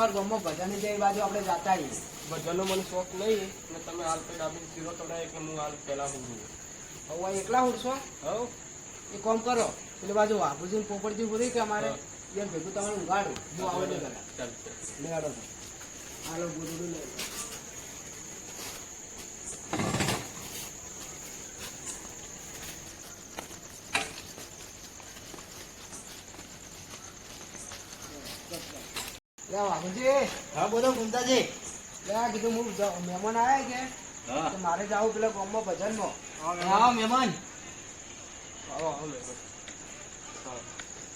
અમારા ગામમાં ભજન જે બાજુ આપણે જાતા આવીએ. ભજનનો મને શોખ નહીં ને તમે હાલ તો ડાબી શીરો તમને એટલે હું હાલ પહેલા હું હવે એકલા ઉડશો હવ. એ કોમ કરો. એટલે બાજુ વાઘુજી પોપડજી બોલી કે અમારે? યાર ભેગું તમારે ઉગાડું. હું આવડે લેવાડો હાલો ગુરુ લઈ હા બોલો કુંતાજી લે કીધું હું મહેમાન આવ્યા કે? હા. મારે જાવું પેલા ગામમાં ભજનમાં હા મહેમાન.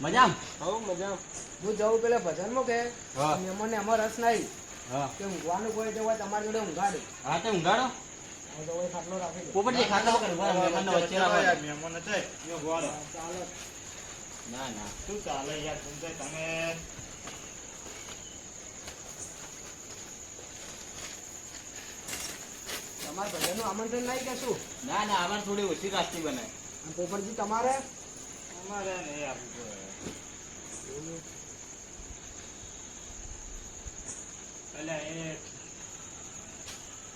મજામ? આવો મજામ. હું જાઉં પેલા ભજનમાં કે. મહેમાનને એમાં રસ નહીં કે ઊંઘવાનું કોઈ તો તમારી જોડે ઊંઘાડે. હા તે ઊંઘાડો. ખાટલો રાખી પોપટજી વચ્ચે મહેમાન ના ના શું ચાલે યાર તમે? તમારે ભજનનું આમંત્રણ નહીં કે ના ના અમારે થોડી ઓછી કાસ્તી બને પોપટજી તમારે? અમારે નહીં આપવું જોઈએ. એ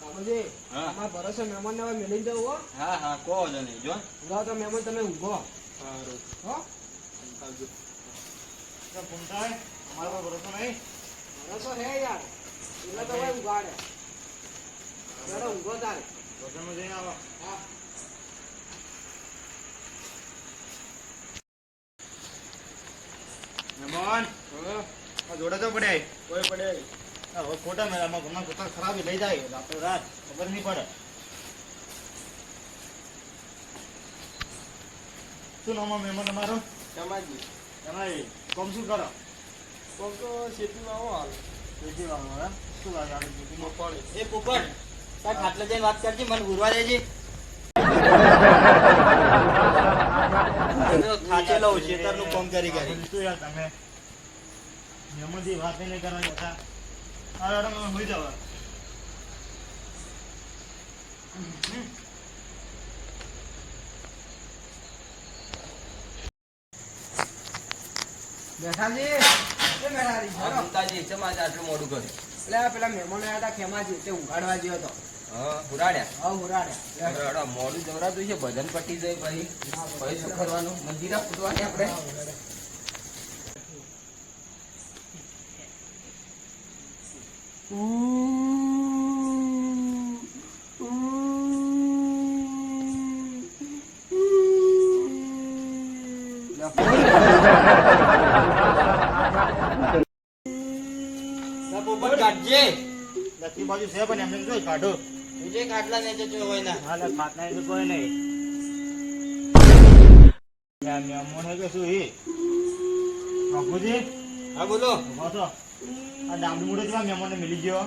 બાબુજી હા. તમારા ભરોસે મહેમાનને હવે મેલી જવું હો. હા હા કહો નહીં જો. ઊંઘાવ તો મહેમાન તમે ઊંઘો સારું. હો. અમારો ભરોસો નહીં? ભરોસો હે યાર. એટલે તો ભાઈ ઊંઘાડે ત્યારે ઊંઘો તારે ભજનમાં જઈને આવો હા મહેમાન જોડે તો પડ્યા કોઈ પડે. હવે ખોટા મેળામાં ઘણા ખોટા ખરાબ લઈ જાય રાતો રાત ખબર નહીં પડે. શું નામ મહેમાન તમારો સમાજી તમારી કોમ શું કરો? કોમ તો ખેતીમાં આવો હાલ. ખેતી વાળો એમ શું લાગે આવે ખેતીમાં મગફળી એ પોપટ તાર ખાટલે જઈને વાત કરજે મને ગુરવા દેજે. તો કામ કરી કરી. શું યાર તમે? મહેમાનથી વાત નહીં કરવાની હતા. અરે અરે તમે હોઈ જાવ બેઠાજી આટલું મોડું કર્યું. એટલે આ પેલા મહેમાનો આવ્યા હતા ખેમાજી તે ઉઘાડવા જેવો હતો. મોડું જવરાતું છે ભજન પટી જાય ભાઈ. ભાઈ શું કરવાનું? ફૂટવાની આપણે? લખી બાજુ છે પણ એમને જોઈ કાઢો. બીજે ખાટલા ને જજો હોય ના ખાત કોઈ નહીં. યાર મહેમાન હે કે શું એ? બાપુજી? હા બોલો. આ ડામડી મુડે જેવા મહેમાનને મિલી ગયો.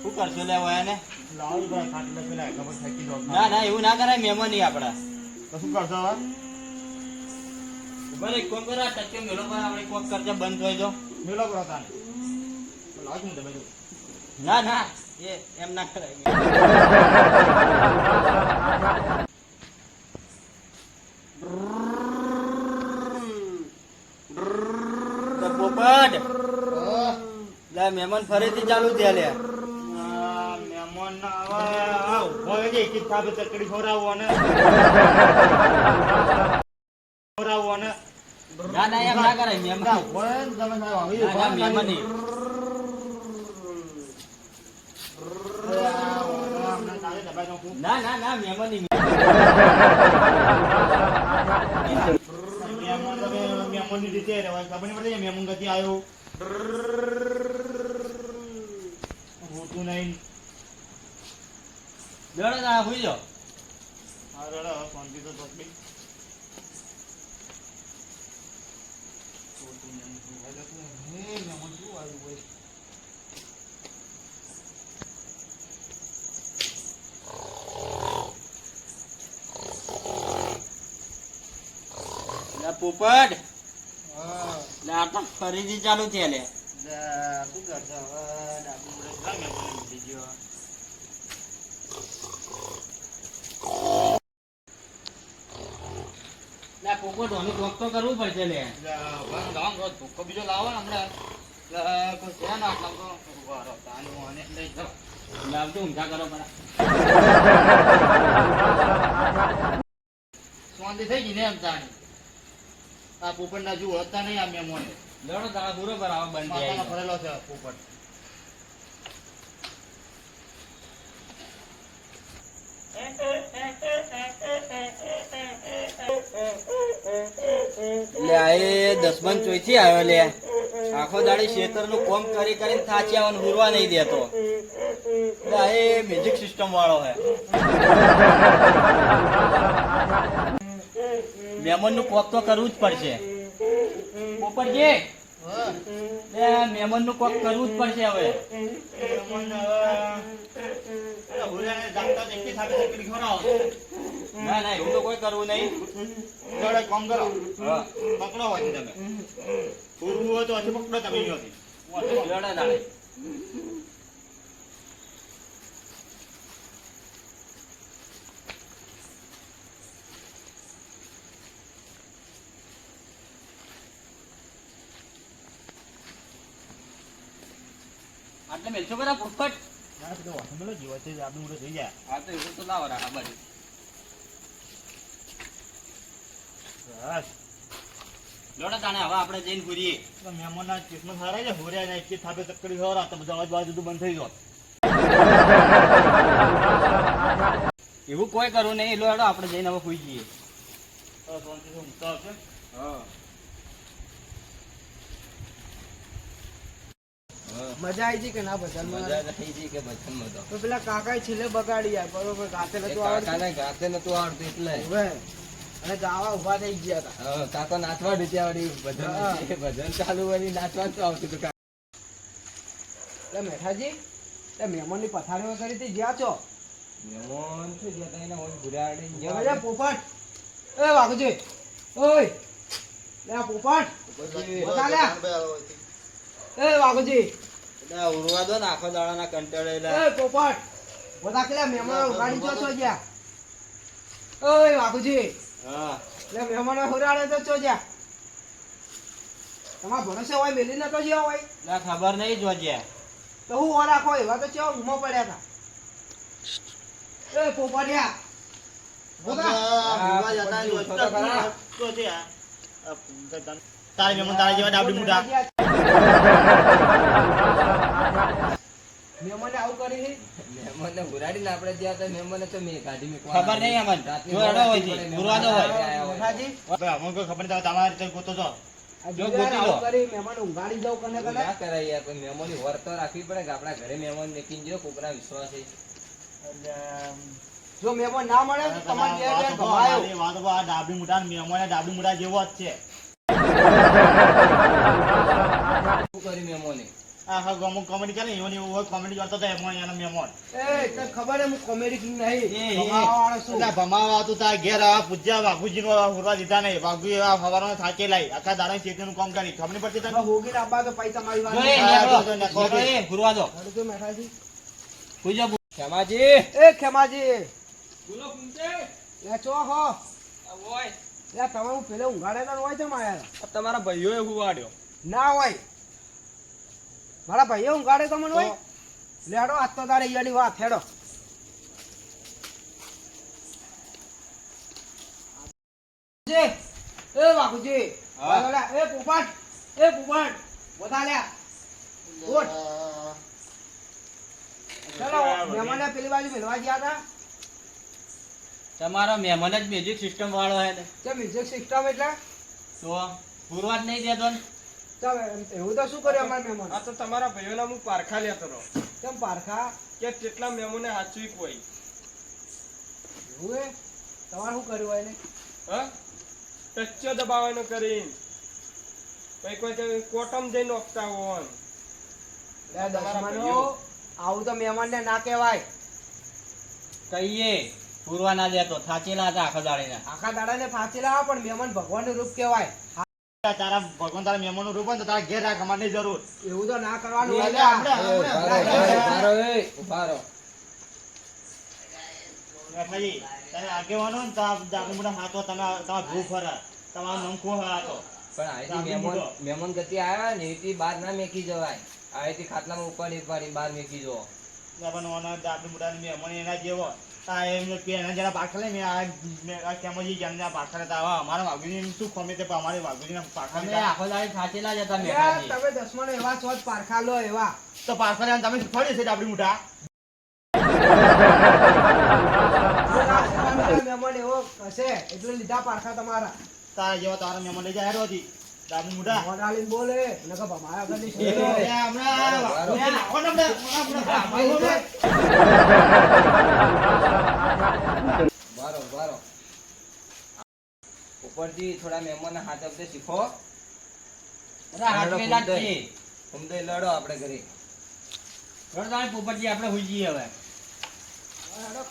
શું કરશો લે હોય ને લાવી ભાઈ ખાટલે પેલા ખબર થાકી દો. ના ના એવું ના કરાય મહેમાન નહીં આપડા તો શું કરશો એક કોમ કરો આ મેળો પર આપણે કોક કરજા બંધ થઈ જો મેલો કરો તાને લાવી હું તમે ના ના એ એમ ના કરાય. પોપટ લે મહેમાન ફરીથી ચાલુ થયા લે. મહેમાન ના આવે. ઊભો રહેજે એક ચકડી ને ના ના એમ ના કરાય ના, રહે ને તમે સાહેબ આવી ના નહીં અમને તારે ના ના ના મેમ નહીં તમે મહેમાનની રીતે રહેવાય. ખબર નહીં. પડતી મહેમાન ક્યાંથી આવ્યો હોતું નહીં દોડો ના હોઈ જાઓ. હા રેડો, હવે શાંતિ તો તકલીફ. હોતું નહીં. હવે તો હે, મહેમાન શું આવ્યું હોય? લે પોપટ. હા, લે આ તો ફરીથી ચાલુ થયા લે. લે, શું કરતા હવે? ડાબી પોપટ કોક તો કરવું પડશે લે. ગામ ગયો બીજો લાવો ને હમણાં કોઈ છે ના. લાવજો કરો પરા શાંતિ થઈ ગઈ ને એમ તાણી. આ પોપટના જુ ઓળખતા નહીં આ મેમોને. લડો તારા પૂરો કરાવો બંધ ફરેલો છે પોપટ. લે એ દસમન આવ્યો લે. આખો દાડી ખેતરનું કોમ કરી કરીને થાચી આવવાનું હુરવા નહીં દેતો. લે એ મ્યુઝિક સિસ્ટમ વાળો હે. મેમનનું કોક તો કરવું જ પડશે. પોપટજી? લે મહેમાનનું કોક કરવું જ પડશે હવે. મેમન હવે હુરિયાને જાગતા જ સાથે ચકડી ખવડાવો. ના ના એવું તો કોઈ કરવું નહીં. જોડે કામ કરો. પકડો હોય તમે. પૂરું હોય તો હજી પકડો તમે અહીંયાથી. લડો દાડે. આટલે મેલશો કરા પોપટ ના, તો વાસણ મેલો જીવો છે, આપણું મોઢું થઈ જાય. હા તો એવું તો લાવો રા આ બાજુ બસ. લડો તાણે હવે આપણે જઈને ઘૂરીએ મહેમાનના કિસ્મત હારા છે, હુરિયાને એકથી થાપે ચકડી ખવડાવો, તો બધું અવાજ બધું બંધ થઈ જાય. એવું કોઈ કરવું નહીં લો હેડો આપણે જઈને હવે સુઈ જઈએ. મજા આવી કે ના ભજન મજા થઈ ગઈ કે ભજનમાં તો. તો પેલા કાકા છેલ્લે બગાડી યાર બરોબર ગાતે નતું આવડતું કાકાને ગાતે નતું આવડતું એટલે. હવે અને ગાવા ઊભા થઈ ગયા હતા. હા, કાકો નાચવા ડૂટ્યા વળી. ભજન ભજન ચાલુ વળી નાચવા તો આવતું હતું કાકા. એટલે મેઠાજી એ મહેમાનની પથારીઓ કરી હતી જ્યાં છો? મહેમાન છે છે તા એને ઓય ભૂરાડી ગયા. અરે પોપટ. એ વાઘજી. ઓય. લે પોપટ. એ વાઘજી. એટલે ઉરવા દો ને આખો દાડાના કંટાળેલા. એ પોપટ. બધા કેલા મહેમાન ઉગાડી જો છો ગયા ઓય વાઘુજી. હા. લે મહેમાનો હુરાડે તો છો જ્યાં? તમારા ભરોસે હોય મેલી નતો જ્યાં હોય. એટલે ખબર નહીં જોજ્યા તો હું ઓરા રાખો એવા તો ચેવા ઉમો પડ્યા હતા એ પોપડિયા તારે ભૂવા તારા જેવા ડાબડી મૂઢા. મહેમાને આવું કરી મહેમાનને ઘુરાડીને આપણે જ્યાં હતા મહેમાને તો મેં કાઢી મૂકવા ખબર નહીં અમને. જો અડો હોય છે, પડે હોય. મહેમાન મેઠાજી કોઈ ખબર નહીં, તમારે રીતે ગોતો જો જો ગોતી લો. કરી મહેમાન ઊંઘાડી જાવ કને કને? ના કરાય યાર પણ મહેમાનની વર તો રાખવી પડે કે આપણા ઘરે મહેમાન મેકીને જો કોકરા વિશ્વાસ છે. એટલે, જો મહેમાન ના મળે તો તમારે તો ગમાયો આ વાત આ ડાબડી મૂઢા ને ડાબડી મૂઢા જેવો જ છે. શું મહેમાને? આ હા અમુક કોમેડી ચાલે એવો ને હોય કોમેડી કરતો હતો એમાં એના મહેમાન એ તને ખબર હે હું કોમેડી કિંગ નહીં. એ, એ. ગમાવાવાળો છું. એટલે ભમાવા હતું તાર ઘેર આ પૂજ્યા વાઘુજીનો આ હુરવા દીધા નહીં. વાઘુજી આ હવારનો થાકે લાઈ. આખા દાડા ખેતીનું કામ કરી. ખબર પડતી તને? હવે હોગીને આબા તો પૈસા મારી વાત એ નહીં. નેકળો. જો, જો, નેકળો. નેકળો એ, ઘુરવા દો. હળજો મેઠાજી. સુઈ જાઓ. એ ખેમાજી. બોલો કુંતે. લે ચો હો. આ હોય. લે તમે હું પેલે ઊંઘાડેલા હોય છે માયા. તમારા ભાઈઓએ હુવાડ્યો. ના હોય. મારા ભાઈ ઊંઘાડે તો મને હોય. લેડો આજ તો તારે ઈયાની વાત હેડો. જે, એ બાપુજી. એ પોપટ એ પોપટ બધા લ્યા ઉઠ. ચલો મહેમાનને પેલી બાજુ મેળવા ગયા હતા. તમારો મહેમાન જ મ્યુઝિક સિસ્ટમ વાળો હે કે તે મ્યુઝિક સિસ્ટમ એટલે? તો પૂરવા જ નહીં દેતો ને? એવું તો શું કર્યું અમારા મહેમાન? આ તો તમારા ભાઈઓના હું પારખા લેતો રહો. કેમ પારખા? કે કેટલા મેમોને હાચવી કોઈ. એવું હે? તમારે શું કર્યું હોય ને હા? ટચ્ચો દબાવવાનો કરીને. પછી કોઈ કોટમ જઈને નોખતા હોય. લે તમારા દશમનો ભાઈઓ. આવું તો મહેમાનને ના કહેવાય. કહીએ પૂરવા ના દેતો થાચેલા હતા આખા દાડીના આખા દાડા ને લાવો પણ મહેમાન ભગવાનનું રૂપ કહેવાય. તારા ભગવાન તારા મહેમાનનું રૂપ તો તારા ઘેર રાખ અમારે જરૂર. એવું તો ના કરવાનું. તમે આગેવાનો ને તો આ હાથો તમે તમારા ભૂ ફરે તમારું નામ કોહ પણ મહેમાન મોટો. મહેમાન ગતિ આવ્યા ને એથી બહાર ના મેકી જવાય. આયથી ખાટલામાં ઉપાડી ઉપાડી બહાર મેકી જવો દાદુ બુડાને મેં એના જેવો. જરા પાછળ મેં આ મેં આ કેમજી જાનના પાછળ હતા. આવા અમારા વાઘુજી શું ખમે તે અમારે વાઘુજીના પાછળ અમે આખો દાડી થાચેલા જ હતા તમે દસમાને એવા છો પારખા લો એવા. તો પાછળ તમે શીખવાડ્યું છે આપડી મોટા મહેમાન એવો હશે એટલે લીધા પારખા તમારા. તારા જેવા તારા મહેમાન લઈ જાય હતી આપડી મોટા મોઢ બોલે. નકર ભમાયા વગરની એ શેરો. હમણાં. વાઘુજી આવો ને હમણાં, હમણાં, હમણાં. બારો બારો ઉપરથી થોડા મહેમાન હાથ આપતે શીખો. બધા હાચવેલા જ છીએ. સમજાય લડો આપણે ઘરે. રડો આપડે પોપટજી આપણે હુઈ જઈએ હવે હેડો,